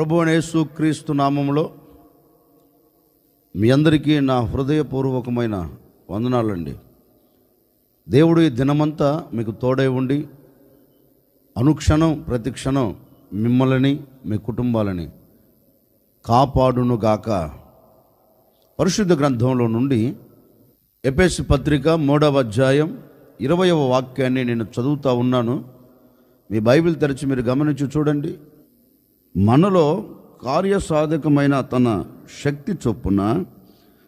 ప్రభు క్రీస్తు నామంలో మీ అందరికీ నా హృదయపూర్వకమైన వందనాలండి. దేవుడు ఈ దినమంతా మీకు తోడై ఉండి అనుక్షణం ప్రతిక్షణం మిమ్మల్ని మీ కుటుంబాలని కాపాడునుగాక. పరిశుద్ధ గ్రంథంలో నుండి ఎపెస్ పత్రిక మూడవ అధ్యాయం ఇరవయవ వాక్యాన్ని నేను చదువుతూ ఉన్నాను. మీ బైబిల్ తెరిచి మీరు గమనించి చూడండి. మనలో కార్యసాధకమైన తన శక్తి చొప్పున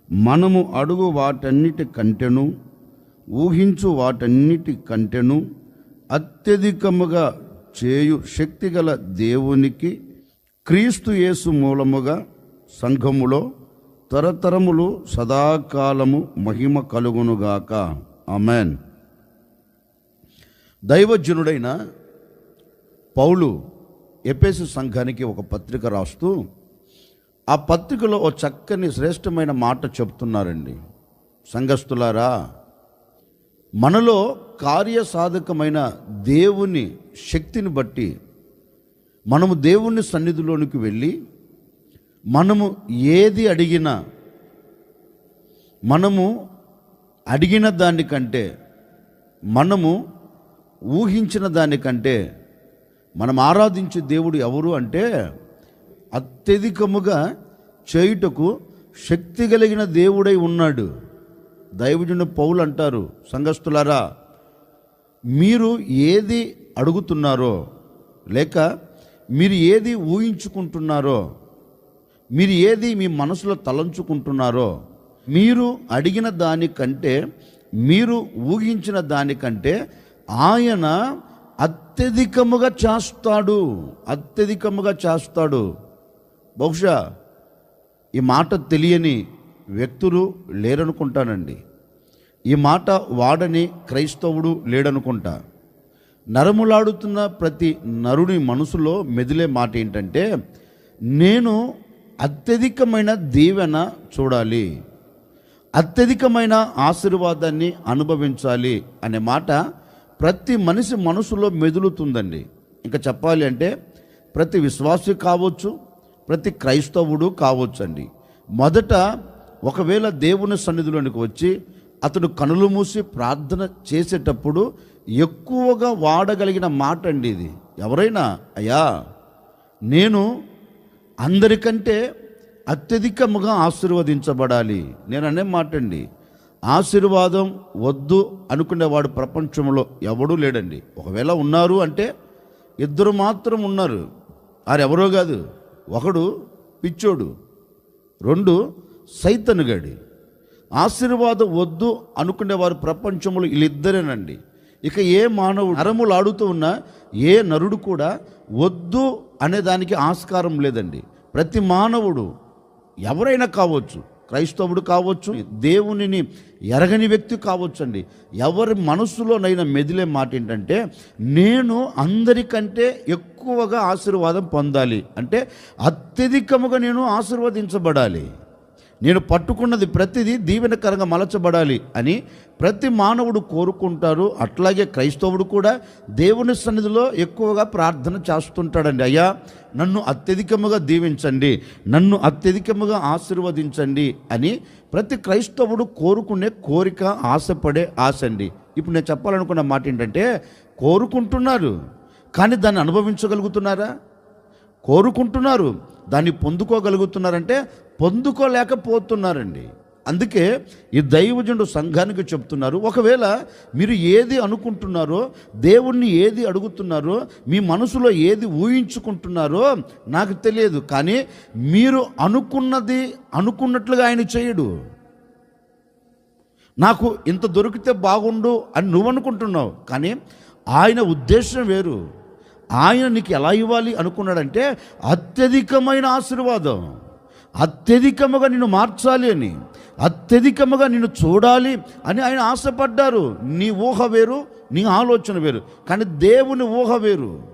మనము అడుగు వాటన్నిటి కంటెను ఊహించు వాటన్నిటి కంటెను అత్యధికముగా చేయు శక్తిగల దేవునికి క్రీస్తు యేసు మూలముగా సంఘములో తరతరములు సదాకాలము మహిమ కలుగునుగాక అమెన్ దైవజనుడైన పౌలు ఎపేసు సంఘానికి ఒక పత్రిక రాస్తూ ఆ పత్రికలో ఓ చక్కని శ్రేష్టమైన మాట చెప్తున్నారండి. సంఘస్థులారా మనలో కార్యసాధకమైన దేవుని శక్తిని బట్టి మనము దేవుని సన్నిధిలోనికి వెళ్ళి మనము ఏది అడిగినా మనము అడిగిన దానికంటే మనము ఊహించిన దానికంటే మనం ఆరాధించే దేవుడు ఎవరు అంటే అత్యధికముగా చేయుటకు శక్తి కలిగిన దేవుడై ఉన్నాడు. దైవజుని పౌలు అంటారు సంఘస్థులారా మీరు ఏది అడుగుతున్నారో లేక మీరు ఏది ఊహించుకుంటున్నారో మీరు ఏది మీ మనసులో తలంచుకుంటున్నారో మీరు అడిగిన దానికంటే మీరు ఊహించిన దానికంటే ఆయన అత్యధికముగా చేస్తాడు అత్యధికముగా చేస్తాడు. బహుశా ఈ మాట తెలియని వ్యక్తులు లేరనుకుంటానండి. ఈ మాట వాడని క్రైస్తవుడు లేడనుకుంటా. నరములాడుతున్న ప్రతి నరుని మనసులో మెదిలే మాట ఏంటంటే నేను అత్యధికమైన దీవెన చూడాలి అత్యధికమైన ఆశీర్వాదాన్ని అనుభవించాలి అనే మాట ప్రతి మనిషి మనసులో మెదులుతుందండి. ఇంకా చెప్పాలి అంటే ప్రతి విశ్వాసి కావచ్చు ప్రతి క్రైస్తవుడు కావచ్చండి. మొదట ఒకవేళ దేవుని సన్నిధిలోనికి వచ్చి అతడు కనులు మూసి ప్రార్థన చేసేటప్పుడు ఎక్కువగా వాడగలిగిన మాట అండి ఇది. ఎవరైనా అయ్యా నేను అందరికంటే అత్యధికముగా ఆశీర్వదించబడాలి. నేను అనే మాట అండి ఆశీర్వాదం వద్దు అనుకునేవాడు ప్రపంచంలో ఎవడూ లేడండి. ఒకవేళ ఉన్నారు అంటే ఇద్దరు మాత్రం ఉన్నారు. ఆరెవరో కాదు ఒకడు పిచ్చోడు రెండు సైతనుగాడి. ఆశీర్వాదం వద్దు అనుకునేవారు ప్రపంచంలో వీళ్ళిద్దరేనండి. ఇక ఏ మానవుడు నరములు ఆడుతూ ఉన్న ఏ నరుడు కూడా వద్దు అనే దానికి ఆస్కారం లేదండి. ప్రతి మానవుడు ఎవరైనా కావచ్చు క్రైస్తవుడు కావచ్చు దేవునిని ఎరగని వ్యక్తి కావచ్చండి. ఎవరి మనస్సులోనైనా మెదిలే మాట ఏంటంటే నేను అందరికంటే ఎక్కువగా ఆశీర్వాదం పొందాలి. అంటే అత్యధికముగా నేను ఆశీర్వదించబడాలి. నేను పట్టుకున్నది ప్రతిదీ దీవెనకరంగా మలచబడాలి అని ప్రతి మానవుడు కోరుకుంటారు. అట్లాగే క్రైస్తవుడు కూడా దేవుని సన్నిధిలో ఎక్కువగా ప్రార్థన చేస్తుంటాడండి. అయ్యా నన్ను అత్యధికముగా దీవించండి నన్ను అత్యధికముగా ఆశీర్వదించండి అని ప్రతి క్రైస్తవుడు కోరుకునే కోరిక ఆశపడే ఆశ అండి ఇప్పుడు నేను చెప్పాలనుకున్న మాట ఏంటంటే కోరుకుంటున్నారు కానీ దాన్ని అనుభవించగలుగుతున్నారా? కోరుకుంటున్నారు దాన్ని పొందుకోగలుగుతున్నారంటే పొందుకోలేకపోతున్నారండి. అందుకే ఈ దైవజనుడు సంఘానికి చెప్తున్నారు ఒకవేళ మీరు ఏది అనుకుంటున్నారో దేవుణ్ణి ఏది అడుగుతున్నారో మీ మనసులో ఏది ఊహించుకుంటున్నారో నాకు తెలియదు కానీ మీరు అనుకున్నది అనుకున్నట్లుగా ఆయన చేయడు. నాకు ఇంత దొరికితే బాగుండు అని నువ్వు అనుకుంటున్నావు కానీ ఆయన ఉద్దేశం వేరు. ఆయన నీకు ఎలా ఇవ్వాలి అనుకున్నాడంటే అత్యధికమైన ఆశీర్వాదం. అత్యధికముగా నిన్ను మార్చాలి అని అత్యధికముగా నిన్ను చూడాలి అని ఆయన ఆశపడ్డారు. నీ ఊహ వేరు నీ ఆలోచన వేరు. కానీ దేవుని ఊహ వేరు.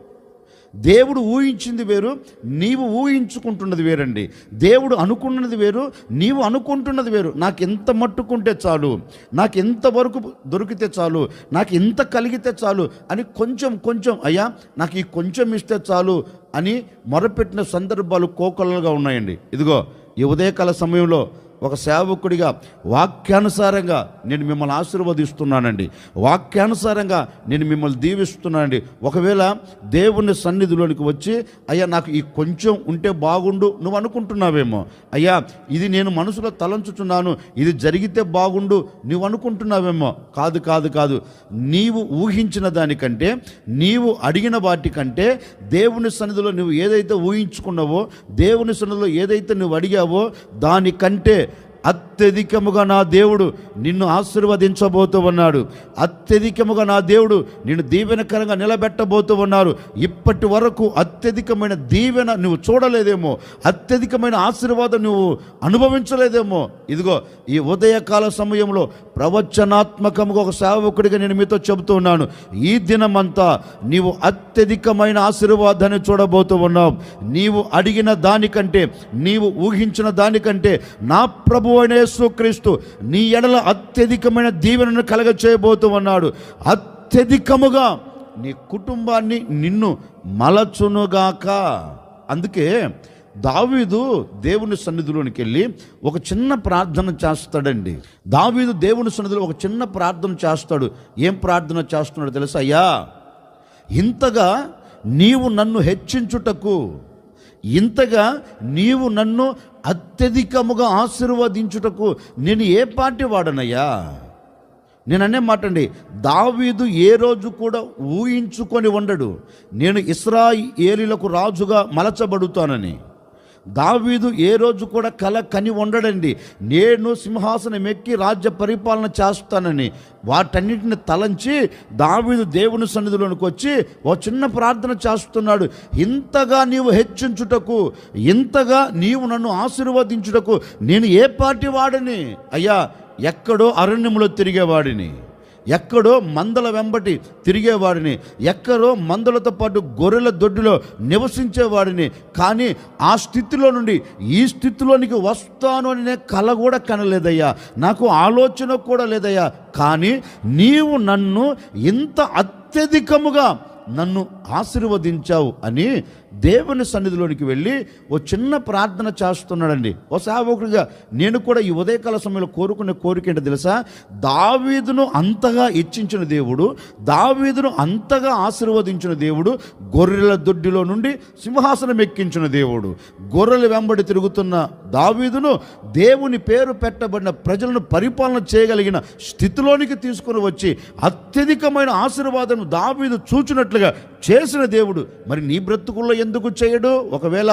దేవుడు ఊహించింది వేరు నీవు ఊహించుకుంటున్నది వేరండి. దేవుడు అనుకున్నది వేరు నీవు అనుకుంటున్నది వేరు. నాకు ఎంత మట్టుకుంటే చాలు నాకు ఎంతవరకు దొరికితే చాలు నాకు ఎంత కలిగితే చాలు అని కొంచెం కొంచెం అయ్యా నాకు ఈ కొంచెం ఇస్తే చాలు అని మొరపెట్టిన సందర్భాలు కోకొల్లలుగా ఉన్నాయండి. ఇదిగో ఈ ఉదయకాల సమయంలో ఒక సేవకుడిగా వాక్యానుసారంగా నేను మిమ్మల్ని ఆశీర్వదిస్తున్నానండి. వాక్యానుసారంగా నేను మిమ్మల్ని దీవిస్తున్నానండి. ఒకవేళ దేవుని సన్నిధిలోనికి వచ్చి అయ్యా నాకు ఈ కొంచెం ఉంటే బాగుండు నువ్వు అనుకుంటున్నావేమో. అయ్యా ఇది నేను మనసులో తలంచుచున్నాను ఇది జరిగితే బాగుండు నువ్వు అనుకుంటున్నావేమో. కాదు కాదు కాదు. నీవు ఊహించిన దానికంటే నీవు అడిగిన వాటికంటే దేవుని సన్నిధిలో నువ్వు ఏదైతే ఊహించుకున్నావో దేవుని సన్నిధిలో ఏదైతే నువ్వు అడిగావో దానికంటే అత్యధికముగా నా దేవుడు నిన్ను ఆశీర్వదించబోతూ ఉన్నాడు. అత్యధికముగా నా దేవుడు నిన్ను దీవెనకరంగా నిలబెట్టబోతూ ఉన్నారు. ఇప్పటి వరకు అత్యధికమైన దీవెన నువ్వు చూడలేదేమో. అత్యధికమైన ఆశీర్వాదం నువ్వు అనుభవించలేదేమో. ఇదిగో ఈ ఉదయకాల సమయంలో ప్రవచనాత్మకముగా ఒక సేవకుడిగా నేను మీతో చెబుతూ ఉన్నాను. ఈ దినమంతా నీవు అత్యధికమైన ఆశీర్వాదాన్ని చూడబోతూ ఉన్నావు. నీవు అడిగిన దానికంటే నీవు ఊహించిన దానికంటే నా ప్రభు అయిన యేసుక్రీస్తు నీ ఎడల అత్యధికమైన దీవెనను కలగ చేయబోతూ ఉన్నాడు అత్యధికముగా నీ కుటుంబాన్ని నిన్ను మలచునుగాక. అందుకే దావీదు దేవుని సన్నిధిలోనికి వెళ్ళి ఒక చిన్న ప్రార్థన చేస్తాడండి. దావీదు దేవుని సన్నిధిలో ఒక చిన్న ప్రార్థన చేస్తాడు. ఏం ప్రార్థన చేస్తున్నాడు తెలుసా అయ్యా? ఇంతగా నీవు నన్ను హెచ్చించుటకు ఇంతగా నీవు నన్ను అత్యధికముగా ఆశీర్వదించుటకు నేను ఏ పార్టీ వాడనయ్యా? నేను అనే మాట అండి దావీదు ఏ రోజు కూడా ఊహించుకొని ఉండడు. నేను ఇస్రాయేలీలకు రాజుగా మలచబడుతానని. దావీదు ఏ రోజు కూడా కల కని ఉండడండి. నేను సింహాసనం ఎక్కి రాజ్య పరిపాలన చేస్తానని వాటన్నిటిని తలంచి దావీదు దేవుని సన్నిధిలోనికి వచ్చి ఓ చిన్న ప్రార్థన చేస్తున్నాడు. ఇంతగా నీవు హెచ్చించుటకు ఇంతగా నీవు నన్ను ఆశీర్వదించుటకు నేను ఏ పార్టీ వాడని? అయ్యా ఎక్కడో అరణ్యములో తిరిగేవాడిని. ఎక్కడో మందల వెంబటి తిరిగేవాడిని ఎక్కడో మందలతో పాటు గొర్రెల దొడ్డిలో నివసించేవాడిని. కానీ ఆ స్థితిలో నుండి ఈ స్థితిలోనికి వస్తాను అనే కల కూడా కనలేదయ్యా. నాకు ఆలోచన కూడా లేదయ్యా. కానీ నీవు నన్ను ఇంత అత్యధికముగా నన్ను ఆశీర్వదించావు అని దేవుని సన్నిధిలోనికి వెళ్ళి ఓ చిన్న ప్రార్థన చేస్తున్నాడండి. ఓ సేవకుడిగా నేను కూడా ఈ ఉదయకాల సమయంలో కోరుకునే కోరిక ఏంటో తెలుసా? దావీదును అంతగా ఇచ్చించిన దేవుడు దావీదును అంతగా ఆశీర్వదించిన దేవుడు గొర్రెల దొడ్డిలో నుండి సింహాసనం ఎక్కించిన దేవుడు. గొర్రెల వెంబడి తిరుగుతున్న దావీదును దేవుని పేరు పెట్టబడిన ప్రజలను పరిపాలన చేయగలిగిన స్థితిలోనికి తీసుకుని వచ్చి అత్యధికమైన ఆశీర్వాదం దావీదు చూచినట్లుగా చేసిన దేవుడు. మరి నీ బ్రతుకుల్లో ఎందుకు చేయడు? ఒకవేళ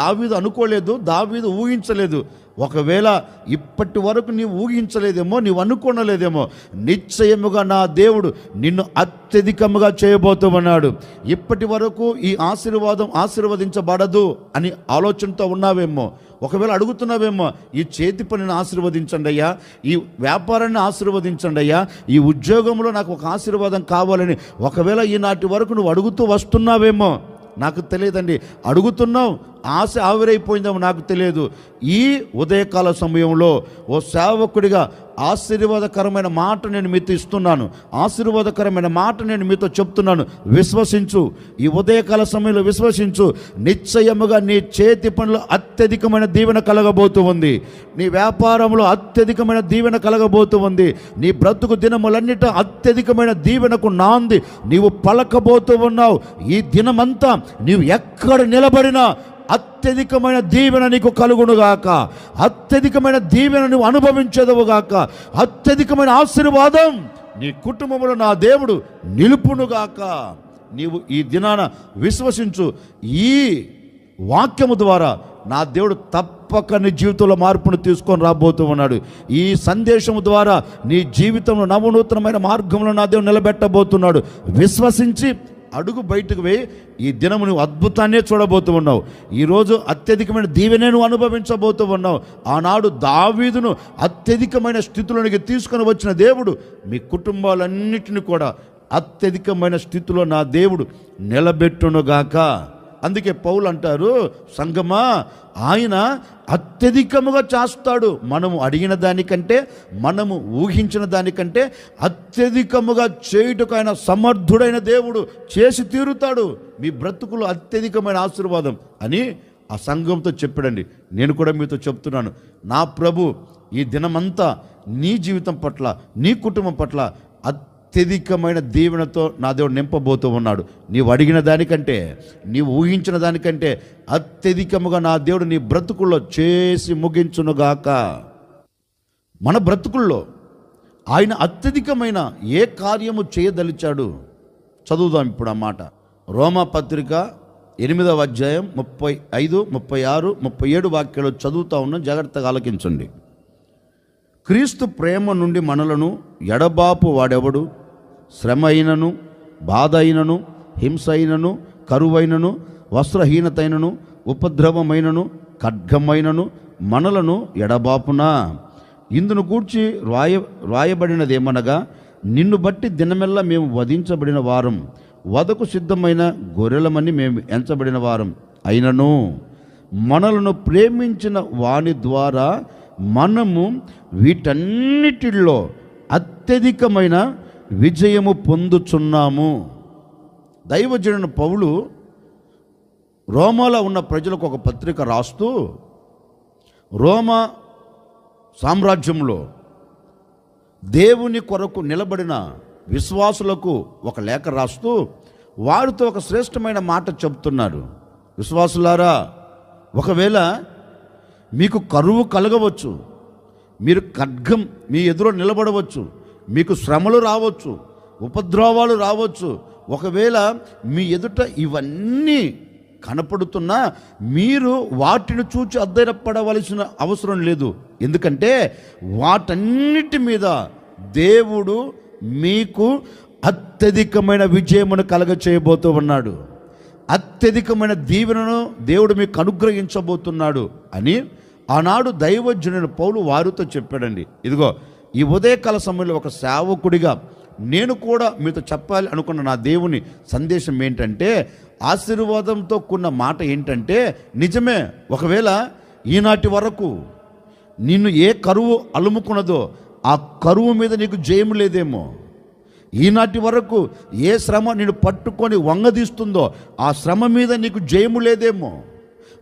దావీదు అనుకోలేదు దావీదు ఊహించలేదు. ఒకవేళ ఇప్పటి వరకు నీవు ఊహించలేదేమో నీవు అనుకోనలేదేమో నిశ్చయముగా నా దేవుడు నిన్ను అత్యధికముగా చేయబోతూ ఉన్నాడు ఇప్పటి వరకు ఈ ఆశీర్వాదం ఆశీర్వదించబడదు అని ఆలోచనతో ఉన్నావేమో. ఒకవేళ అడుగుతున్నావేమో ఈ చేతి పనిని ఆశీర్వదించండి అయ్యా ఈ వ్యాపారాన్ని ఆశీర్వదించండి అయ్యా ఈ ఉద్యోగంలో నాకు ఒక ఆశీర్వాదం కావాలని ఒకవేళ ఈనాటి వరకు నువ్వు అడుగుతూ వస్తున్నావేమో నాకు తెలియదండి. అడుగుతున్నాం ఆశ ఆవిరైపోయిందేమో నాకు తెలియదు. ఈ ఉదయకాల సమయంలో ఓ సేవకుడిగా ఆశీర్వాదకరమైన మాట నేను మీతో ఇస్తున్నాను. ఆశీర్వాదకరమైన మాట నేను మీతో చెప్తున్నాను. విశ్వసించు. ఈ ఉదయకాల సమయంలో విశ్వసించు. నిశ్చయముగా నీ చేతి పనులు అత్యధికమైన దీవెన కలగబోతూ ఉంది. నీ వ్యాపారంలో అత్యధికమైన దీవెన కలగబోతూ ఉంది. నీ బ్రతుకు దినములన్నిట అత్యధికమైన దీవెనకు నాంది. నీవు పలకబోతూ ఉన్నావు. ఈ దినమంతా నీవు ఎక్కడ నిలబడినా అత్యధికమైన దీవెన నీకు కలుగునుగాక అత్యధికమైన దీవెన నువ్వు అనుభవించదవుగాక అత్యధికమైన ఆశీర్వాదం నీ కుటుంబంలో నా దేవుడు నిలుపునుగాక నీవు ఈ దినాన విశ్వసించు. ఈ వాక్యము ద్వారా నా దేవుడు తప్పక నీ జీవితంలో మార్పును తీసుకొని రాబోతూ ఉన్నాడు. ఈ సందేశము ద్వారా నీ జీవితంలో నవనూతనమైన మార్గంలో నా దేవుడు నిలబెట్టబోతున్నాడు. విశ్వసించి అడుగు బయటకు పోయి ఈ దినము నువ్వు అద్భుతాన్నే చూడబోతూ ఉన్నావు. ఈరోజు అత్యధికమైన దీవెనే నువ్వు అనుభవించబోతూ ఉన్నావు. ఆనాడు దావీదును అత్యధికమైన స్థితిలోనికి తీసుకొని వచ్చిన దేవుడు మీ కుటుంబాలన్నిటిని కూడా అత్యధికమైన స్థితిలో నా దేవుడు నిలబెట్టునుగాక. అందుకే పౌలు అంటారు సంగమా ఆయన అత్యధికముగా చేస్తాడు. మనము అడిగిన దానికంటే మనము ఊహించిన దానికంటే అత్యధికముగా చేయుటకు ఆయన సమర్థుడైన దేవుడు చేసి తీరుతాడు. మీ బ్రతుకులు అత్యధికమైన ఆశీర్వాదం అని ఆ సంఘంతో చెప్పాడండి. నేను కూడా మీతో చెప్తున్నాను. నా ప్రభు ఈ దినమంతా నీ జీవితం పట్ల నీ కుటుంబం పట్ల అత్యధికమైన దీవెనతో నా దేవుడు నింపబోతూ ఉన్నాడు. నీవు అడిగిన దానికంటే నీవు ఊహించిన దానికంటే అత్యధికముగా నా దేవుడు నీ బ్రతుకుల్లో చేసి ముగించునుగాక. మన బ్రతుకుల్లో ఆయన అత్యధికమైన ఏ కార్యము చేయదలిచాడు? చదువుదాం ఇప్పుడు ఆ మాట. రోమా పత్రిక ఎనిమిదవ అధ్యాయం ముప్పై ఐదు ముప్పై ఆరు ముప్పై ఏడు వాక్యాలు చదువుతా ఉన్నాం. జాగ్రత్తగా ఆలకించండి. క్రీస్తు ప్రేమ నుండి మనలను ఎడబాపు వాడెవడు? శ్రమ అయినను బాధ అయినను హింస అయినను కరువైనను వస్త్రహీనతైనను ఉపద్రవమైనను ఖడ్గమైనను మనలను ఎడబాపునా. ఇందును గూర్చి రాయ రాయబడినదేమనగా నిన్ను బట్టి దినమెల్లా మేము వధించబడిన వారం వదకు సిద్ధమైన గొర్రెలమని మేము ఎంచబడిన వారం అయినను. మనలను ప్రేమించిన వాని ద్వారా మనము వీటన్నిటిలో అత్యధికమైన విజయము పొందుచున్నాము. దైవజనుడు పౌలు రోమాలో ఉన్న ప్రజలకు ఒక పత్రిక రాస్తూ రోమా సామ్రాజ్యంలో దేవుని కొరకు నిలబడిన విశ్వాసులకు ఒక లేఖ రాస్తూ వారితో ఒక శ్రేష్టమైన మాట చెప్తున్నారు విశ్వాసులారా ఒకవేళ మీకు కరువు కలగవచ్చు మీరు ఖడ్గం మీ ఎదురు నిలబడవచ్చు మీకు శ్రమలు రావచ్చు ఉపద్రవాలు రావచ్చు. ఒకవేళ మీ ఎదుట ఇవన్నీ కనపడుతున్నా మీరు వాటిని చూచి అద్దరపడవలసిన అవసరం లేదు. ఎందుకంటే వాటన్నిటి మీద దేవుడు మీకు అత్యధికమైన విజయమును కలగ చేయబోతూ ఉన్నాడు. అత్యధికమైన దీవెనను దేవుడు మీకు అనుగ్రహించబోతున్నాడు అని ఆనాడు దైవజనుని పౌలు వారితో చెప్పాడండి. ఇదిగో ఈ ఉదయకాల సమయంలో ఒక సేవకుడిగా నేను కూడా మీతో చెప్పాలి అనుకున్న నా దేవుని సందేశం ఏంటంటే ఆశీర్వాదంతో కూడిన మాట ఏంటంటే నిజమే ఒకవేళ ఈనాటి వరకు నిన్ను ఏ కరువు అలుముకున్నదో ఆ కరువు మీద నీకు జయము లేదేమో. ఈనాటి వరకు ఏ శ్రమ నేను పట్టుకొని వంగదీస్తుందో ఆ శ్రమ మీద నీకు జయము లేదేమో.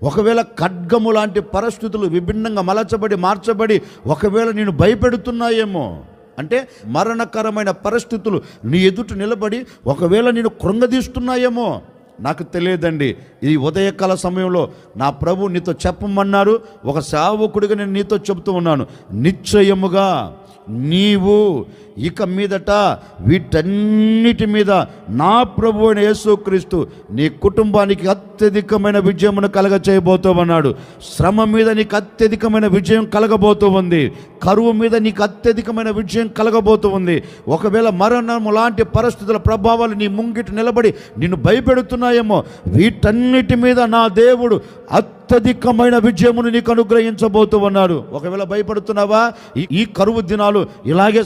ఒకవేళ ఖడ్గము లాంటి పరిస్థితులు విభిన్నంగా మలచబడి మార్చబడి ఒకవేళ నేను భయపెడుతున్నాయేమో అంటే మరణకరమైన పరిస్థితులు నీ ఎదుట నిలబడి ఒకవేళ నేను కృంగదీస్తున్నాయేమో నాకు తెలియదండి. ఈ ఉదయకాల సమయంలో నా ప్రభు నీతో చెప్పమన్నారు ఒక సేవకుడిగా నేను నీతో చెబుతూ ఉన్నాను. నిశ్చయముగా నీవు ఇక మీదట వీటన్నిటి మీద నా ప్రభు అయిన యేసుక్రీస్తు నీ కుటుంబానికి అత్యధికమైన విజయమును కలగ చేయబోతూ ఉన్నాడు శ్రమ మీద నీకు అత్యధికమైన విజయం కలగబోతూ ఉంది కరువు మీద నీకు అత్యధికమైన విజయం కలగబోతూ ఉంది ఒకవేళ మరణము లాంటి పరిస్థితుల ప్రభావాలు నీ ముంగిట నిలబడి నిన్ను భయపెడుతున్నాయేమో వీటన్నిటి మీద నా దేవుడు అత్యధికమైన విజయమును నీకు అనుగ్రహించబోతూ ఉన్నాడు ఒకవేళ భయపడుతున్నావా? ఈ- ఈ కరువు దినాలు ఇలాగే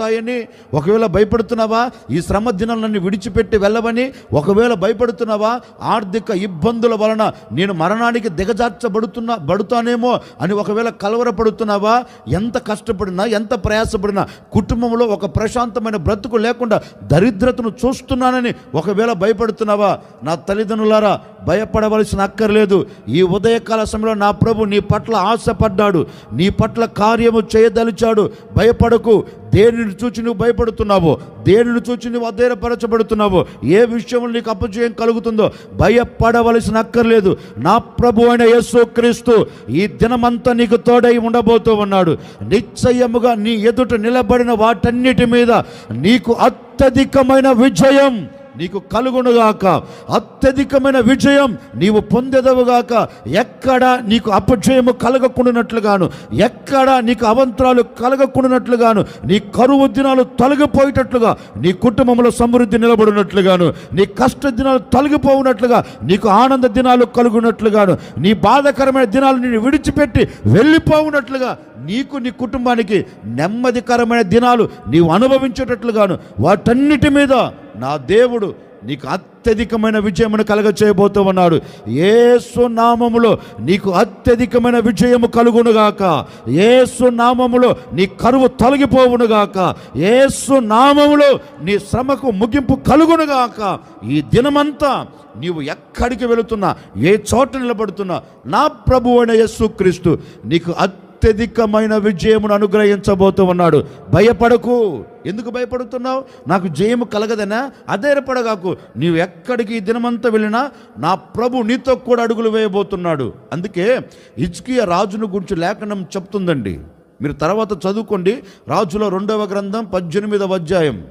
సాగిపోతాయని ఒకవేళ భయపడుతున్నావా ఈ శ్రమ దినాలన్నీ విడిచిపెట్టి వెళ్ళవని ఒకవేళ భయపడుతున్నావా ఆర్థిక ఇబ్బందుల వలన నేను మరణానికి దిగజార్చబడుతున్నా బడుతానేమో అని ఒకవేళ కలవరపడుతున్నావా ఎంత కష్టపడినా ఎంత ప్రయాసపడినా కుటుంబంలో ఒక ప్రశాంతమైన బ్రతుకు లేకుండా దరిద్రతను చూస్తున్నానని ఒకవేళ భయపడుతున్నావా నా తల్లిదండ్రులారా భయపడవలసిన అక్కర్లేదు. ఈ ఉదయకాల సమయంలో నా ప్రభు నీ పట్ల ఆశపడ్డాడు. నీ పట్ల కార్యము చేయదలిచాడు. భయపడకు. దేనిని చూచి నువ్వు భయపడుతున్నావో. దేనిని చూచి నువ్వు అధైర్యపరచబడుతున్నావు. ఏ విషయంలో నీకు అపజయం కలుగుతుందో భయపడవలసిన అక్కర్లేదు. నా ప్రభు అయిన యేసు క్రీస్తు ఈ దినమంతా నీకు తోడై ఉండబోతూ ఉన్నాడు. నిశ్చయముగా నీ ఎదుట నిలబడిన వాటన్నిటి మీద నీకు అత్యధికమైన విజయం. నీకు కలుగునుగాక. అత్యధికమైన విజయం నీవు పొందెదవుగాక. ఎక్కడ నీకు అపజయము కలగకుండానట్లుగాను. ఎక్కడ నీకు అవంతరాలు కలగకుండానట్లుగాను. నీ కరువు దినాలు తొలగిపోయేటట్లుగా. నీ కుటుంబంలో సమృద్ధి నిలబడినట్లుగాను. నీ కష్ట దినాలు తొలగిపోవునట్లుగా. నీకు ఆనంద దినాలు కలుగునట్లుగాను. నీ బాధకరమైన దినాలు నేను విడిచిపెట్టి వెళ్ళిపోవునట్లుగా. నీకు నీ కుటుంబానికి నెమ్మదికరమైన దినాలు నీవు అనుభవించేటట్లుగాను వాటన్నిటి మీద నా దేవుడు నీకు అత్యధికమైన విజయమును కలగ చేయబోతూ ఉన్నాడు. ఏసు నామములో నీకు అత్యధికమైన విజయము కలుగునుగాక. ఏసు నామములో నీ కరువు తొలగిపోవునుగాక. ఏసు నామములో నీ శ్రమకు ముగింపు కలుగునుగాక. ఈ దినమంతా నీవు ఎక్కడికి వెళుతున్నా ఏ చోట నిలబడుతున్నా నా ప్రభు అయిన యేసుక్రీస్తు నీకు అత్యధికమైన విజయమును అనుగ్రహించబోతూ ఉన్నాడు. భయపడకు. ఎందుకు భయపడుతున్నావు? నాకు జయము కలగదనా? అధైర్యపడగాకు. నీవు ఎక్కడికి ఈ దినమంతా వెళ్ళినా నా ప్రభు నీతో కూడా అడుగులు వేయబోతున్నాడు. అందుకే ఇచ్కియ రాజును గురించి లేఖనం చెప్తుందండి. మీరు తర్వాత చదువుకోండి. రాజుల రెండవ గ్రంథం పద్దెనిమిదవ అధ్యాయం.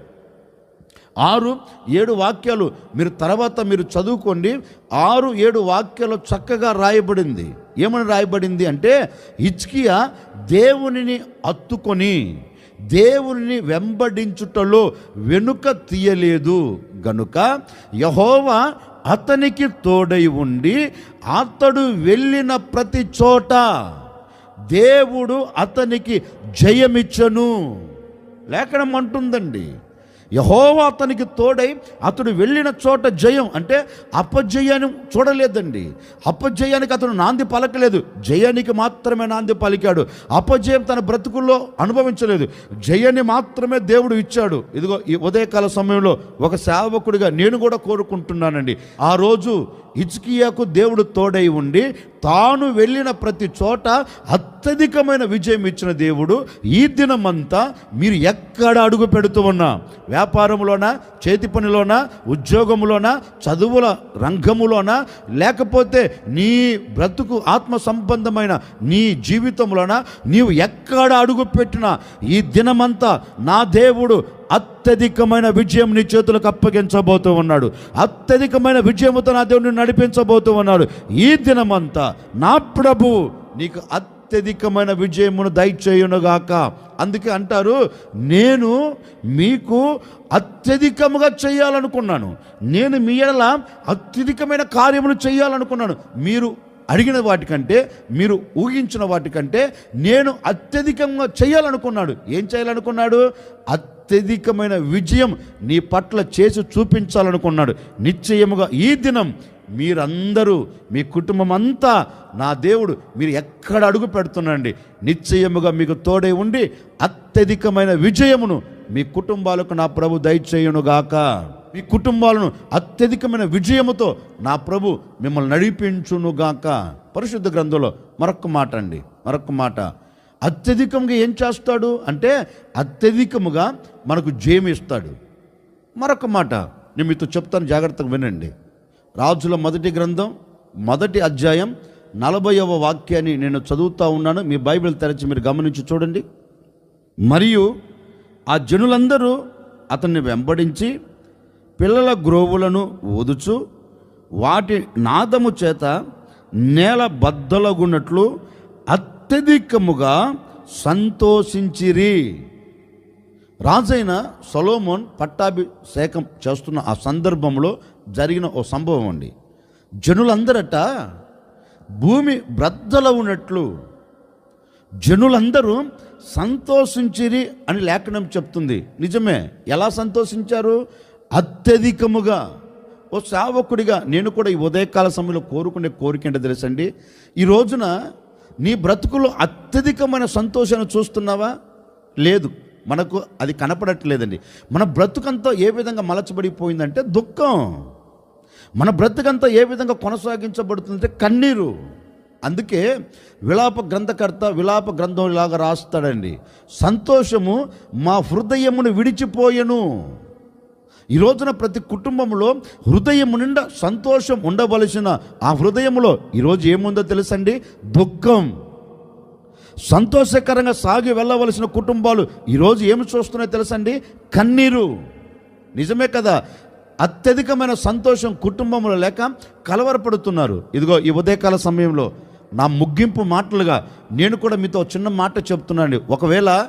ఆరు ఏడు వాక్యాలు మీరు తర్వాత మీరు చదువుకోండి. ఆరు ఏడు వాక్యాలు చక్కగా రాయబడింది. ఏమని రాయబడింది అంటే హిచ్కియా దేవునిని అత్తుకొని దేవుని వెంబడించుటలో వెనుక తీయలేదు. గనుక యహోవా అతనికి తోడై ఉండి అతడు వెళ్ళిన ప్రతి చోట దేవుడు అతనికి జయమిచ్చను. లేఖనం అంటుందండి. యహోవా అతనికి తోడై అతడు వెళ్ళిన చోట జయం అంటే అపజయాన్ని చూడలేదండి. అపజయానికి అతను నాంది పలకలేదు. జయానికి మాత్రమే నాంది పలికాడు. అపజయం తన బ్రతుకుల్లో అనుభవించలేదు. జయాన్ని మాత్రమే దేవుడు ఇచ్చాడు. ఇదిగో ఈ ఉదయకాల సమయంలో ఒక సేవకుడిగా నేను కూడా కోరుకుంటున్నానండి. ఆ రోజు ఇజ్కియాకు దేవుడు తోడై ఉండి తాను వెళ్ళిన ప్రతి చోట అత్యధికమైన విజయం ఇచ్చిన దేవుడు ఈ దినమంతా మీరు ఎక్కడ అడుగు పెడుతూ ఉన్నా? వ్యాపారంలోనా చేతి పనిలోనా? ఉద్యోగంలోనా చదువుల రంగములోనా? లేకపోతే నీ బ్రతుకు ఆత్మ సంబంధమైన నీ జీవితంలోనా నీవు ఎక్కడ అడుగు పెట్టినా? ఈ దినమంతా నా దేవుడు అత్యధికమైన విజయం నీ చేతులకు అప్పగించబోతూ ఉన్నాడు. అత్యధికమైన విజయముతో నా దేవుడిని నడిపించబోతూ ఉన్నాడు. ఈ దినమంతా నా ప్రభు నీకు అత్యధికమైన విజయమును దయచేయునుగాక. అందుకే అంటారు నేను మీకు అత్యధికముగా చేయాలనుకున్నాను. నేను మీ ఎడల అత్యధికమైన కార్యములు చేయాలనుకున్నాను. మీరు అడిగిన వాటికంటే మీరు ఊహించిన వాటికంటే నేను అత్యధికంగా చేయాలనుకున్నాడు. ఏం చేయాలనుకున్నాడు? అత్యధికమైన విజయం నీ పట్ల చేసి చూపించాలనుకున్నాడు. నిశ్చయముగా ఈ దినం మీరందరూ మీ కుటుంబం అంతా నా దేవుడు మీరు ఎక్కడ అడుగు పెడుతున్నాండి నిశ్చయముగా మీకు తోడే ఉండి అత్యధికమైన విజయమును మీ కుటుంబాలకు నా ప్రభు దయచేయునుగాక. మీ కుటుంబాలను అత్యధికమైన విజయముతో నా ప్రభు మిమ్మల్ని నడిపించునుగాక పరిశుద్ధ గ్రంథంలో మరొక మాట అండి మరొక మాట. అత్యధికంగా ఏం చేస్తాడు అంటే అత్యధికముగా మనకు జయమిస్తాడు మరొక మాట నేను మీతో చెప్తాను జాగ్రత్తగా వినండి. రాజుల మొదటి గ్రంథం మొదటి అధ్యాయం నలభైవ వాక్యాన్ని నేను చదువుతా ఉన్నాను. మీ బైబిల్ తెరచి మీరు గమనించి చూడండి. మరియు ఆ జనులందరూ అతన్ని వెంబడించి పిల్లల గ్రోవులను ఊదుచు వాటి నాదము చేత నేల బద్దలగున్నట్లు అత్యధికముగా సంతోషించిరి. రాజైన సొలోమోన్ పట్టాభిషేకం చేస్తున్న ఆ సందర్భంలో జరిగిన ఓ సంభవం అండి. జనులందరట భూమి బ్రద్దల ఉన్నట్లు జనులందరూ సంతోషించిరి అని లేఖనం చెప్తుంది. నిజమే. ఎలా సంతోషించారు? అత్యధికముగా ఓ సేవకుడిగా నేను కూడా ఈ ఉదయకాల సమయంలో కోరుకునే కోరిక ఏంటో తెలుసండి? ఈ రోజున నీ బ్రతుకులో అత్యధికమైన సంతోషాన్ని చూస్తున్నావా? లేదు. మనకు అది కనపడట్లేదండి. మన బ్రతుకంతా ఏ విధంగా మలచబడిపోయిందంటే దుఃఖం. మన బ్రతుకంతా ఏ విధంగా కొనసాగించబడుతుందంటే కన్నీరు. అందుకే విలాప గ్రంథకర్త విలాప గ్రంథం ఇలాగా రాస్తాడండి. సంతోషము మా హృదయమును విడిచిపోయెను. ఈ రోజున ప్రతి కుటుంబంలో హృదయం నిండా సంతోషం ఉండవలసిన ఆ హృదయంలో ఈరోజు ఏముందో తెలుసండి? దుఃఖం. సంతోషకరంగా సాగి వెళ్ళవలసిన కుటుంబాలు ఈరోజు ఏమి చూస్తున్నాయో తెలుసండి? కన్నీరు. నిజమే కదా? అత్యధికమైన సంతోషం కుటుంబంలో లేక కలవరపడుతున్నారు. ఇదిగో ఈ ఉదయకాల సమయంలో నా ముగింపు మాటలుగా నేను కూడా మీతో చిన్న మాట చెప్తున్నాను ఒకవేళ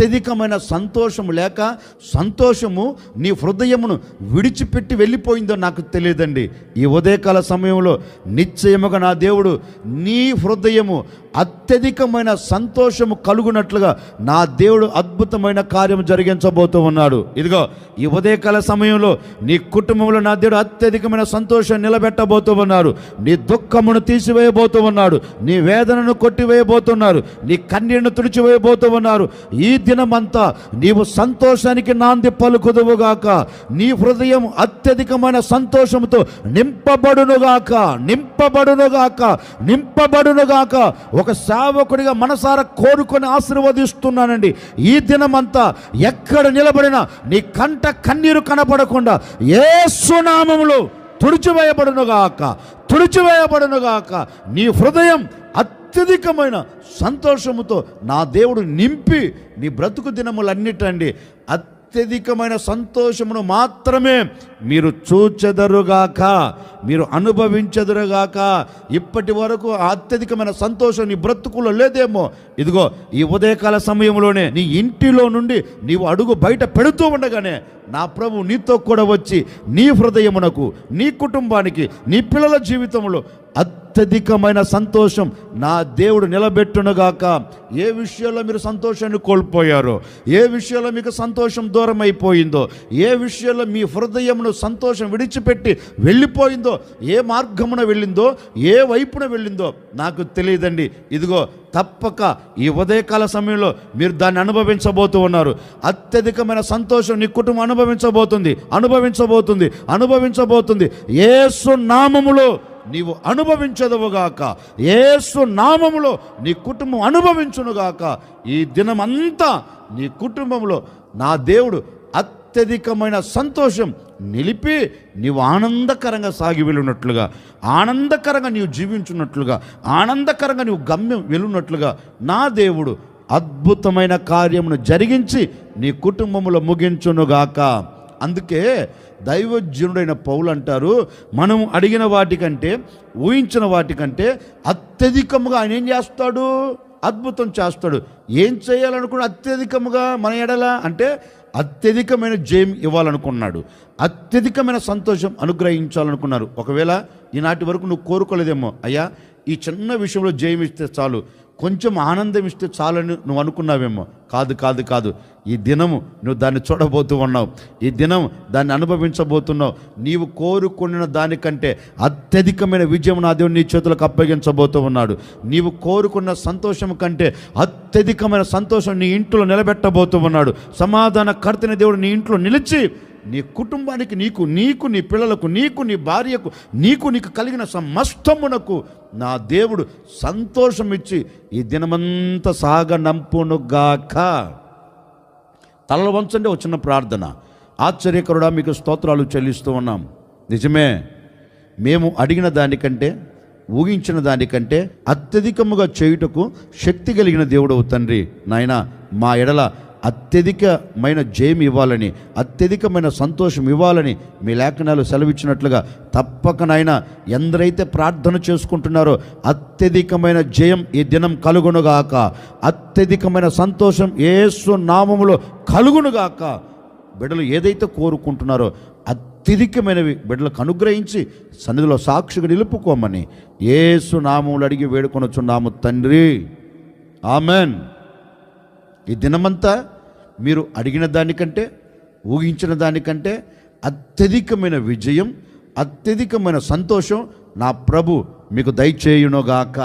అత్యధికమైన సంతోషము లేక సంతోషము నీ హృదయమును విడిచిపెట్టి వెళ్ళిపోయిందో నాకు తెలియదండి. ఈ ఉదయకాల సమయంలో నిశ్చయముగా నా దేవుడు నీ హృదయము అత్యధికమైన సంతోషము కలుగునట్లుగా నా దేవుడు అద్భుతమైన కార్యం జరిగించబోతూ ఉన్నాడు. ఇదిగో ఈ ఉదయకాల సమయంలో నీ కుటుంబంలో నా దేవుడు అత్యధికమైన సంతోషం నిలబెట్టబోతూ ఉన్నారు నీ దుఃఖమును తీసివేయబోతూ ఉన్నాడు. నీ వేదనను కొట్టివేయబోతున్నారు నీ కన్నీరును తుడిచివేయబోతూ ఉన్నారు. ఈ దినమంతా నీవు సంతోషానికి నాంది పలుకుదువుగాక నీ హృదయం అత్యధికమైన సంతోషంతో నింపబడునుగాక నింపబడునుగాక నింపబడునుగాక ఒక సేవకుడిగా మనసారా కోరుకొని ఆశీర్వదిస్తున్నానండి. ఈ దినమంతా ఎక్కడ నిలబడినా నీ కంట కన్నీరు కనపడకుండా ఏ సునామములు తుడిచివేయబడునుగాక తుడిచివేయబడునుగాక నీ హృదయం అత్యధికమైన సంతోషముతో నా దేవుడు నింపి నీ బ్రతుకు దినములన్నిటండి. అత్యధికమైన సంతోషమును మాత్రమే మీరు చూచెదరుగాక. మీరు అనుభవించదురుగాక. ఇప్పటి వరకు అత్యధికమైన సంతోషం నీ బ్రతుకులో లేదేమో. ఇదిగో ఈ ఉదయకాల సమయంలోనే నీ ఇంటిలో నుండి నీవు అడుగు బయట పెడుతూ ఉండగానే నా ప్రభు నీతో కూడా వచ్చి నీ హృదయమునకు నీ కుటుంబానికి నీ పిల్లల జీవితంలో అత్యధికమైన సంతోషం నా దేవుడు నిలబెట్టునుగాక. ఏ విషయంలో మీరు సంతోషాన్ని కోల్పోయారో ఏ విషయంలో మీకు సంతోషం దూరం అయిపోయిందో ఏ విషయంలో మీ హృదయమును సంతోషం విడిచిపెట్టి వెళ్ళిపోయిందో ఏ మార్గమున వెళ్ళిందో ఏ వైపున వెళ్ళిందో నాకు తెలియదండి. ఇదిగో తప్పక ఈ ఉదయకాల సమయంలో మీరు దాన్ని అనుభవించబోతూ ఉన్నారు. అత్యధికమైన సంతోషం నీ కుటుంబం అనుభవించబోతుంది అనుభవించబోతుంది అనుభవించబోతుంది. ఏసు నామములో నీవు అనుభవించదవుగాక ఏసు నామములో నీ కుటుంబం అనుభవించునుగాక ఈ దినమంతా నీ కుటుంబంలో నా దేవుడు అత్యధికమైన సంతోషం నిలిపి నీవు ఆనందకరంగా సాగి వెళ్ళినట్లుగా ఆనందకరంగా నీవు జీవించున్నట్లుగా ఆనందకరంగా నీవు గమ్యం వెళ్ళున్నట్లుగా నా దేవుడు అద్భుతమైన కార్యమును జరిగించి నీ కుటుంబంలో ముగించునుగాక. అందుకే దైవజనుడైన పౌలు అంటారు మనం అడిగిన వాటికంటే ఊహించిన వాటికంటే అత్యధికముగా ఆయన ఏం చేస్తాడు? అద్భుతం చేస్తాడు. ఏం చేయాలనుకున్న అత్యధికముగా మన ఎడల అంటే అత్యధికమైన జయం ఇవ్వాలనుకున్నాడు. అత్యధికమైన సంతోషం అనుగ్రహించాలనుకున్నారు. ఒకవేళ ఈనాటి వరకు నువ్వు కోరుకోలేదేమో అయ్యా ఈ చిన్న విషయంలో జయం ఇస్తే చాలు. కొంచెం ఆనందం ఇస్తే చాలని నువ్వు అనుకున్నావేమో. కాదు కాదు కాదు. ఈ దినము నువ్వు దాన్ని చూడబోతూ ఉన్నావు. ఈ దినం దాన్ని అనుభవించబోతున్నావు. నీవు కోరుకున్న దానికంటే అత్యధికమైన విజయం నా దేవుడు నీ చేతులకు అప్పగించబోతూ ఉన్నాడు. నీవు కోరుకున్న సంతోషం కంటే అత్యధికమైన సంతోషం నీ ఇంట్లో నిలబెట్టబోతూ ఉన్నాడు. సమాధాన కర్తని దేవుడు నీ ఇంట్లో నిలిచి నీ కుటుంబానికి నీకు నీకు నీ పిల్లలకు నీకు నీ భార్యకు నీకు నీకు కలిగిన సమస్తమునకు నా దేవుడు సంతోషం ఇచ్చి ఈ దినమంతా సాగనంపునుగాక తలలు వంచండి వచ్చిన ప్రార్థన. ఆశ్చర్యకరుడా మీకు స్తోత్రాలు చెల్లిస్తూ ఉన్నాం. నిజమే మేము అడిగిన దానికంటే ఊహించిన దానికంటే అత్యధికముగా చేయుటకు శక్తి కలిగిన దేవుడవు తండ్రి. నాయన మా ఎడల అత్యధికమైన జయం ఇవ్వాలని అత్యధికమైన సంతోషం ఇవ్వాలని మీ లేఖనాలు సెలవిచ్చినట్లుగా తప్పక నాయన ఎందరైతే ప్రార్థన చేసుకుంటున్నారో అత్యధికమైన జయం ఈ దినం కలుగునుగాక. అత్యధికమైన సంతోషం ఏసు నామములో కలుగునుగాక. బిడ్డలు ఏదైతే కోరుకుంటున్నారో అత్యధికమైనవి బిడ్డలకు అనుగ్రహించి సన్నిధిలో సాక్షిగా నిలుపుకోమని ఏసు నామములు అడిగి వేడుకొనొచ్చున్నాము తండ్రి. ఆమెన్. ఈ దినమంతా మీరు అడిగిన దానికంటే ఊహించిన దానికంటే అత్యధికమైన విజయం అత్యధికమైన సంతోషం నా ప్రభు మీకు దయచేయునుగాక.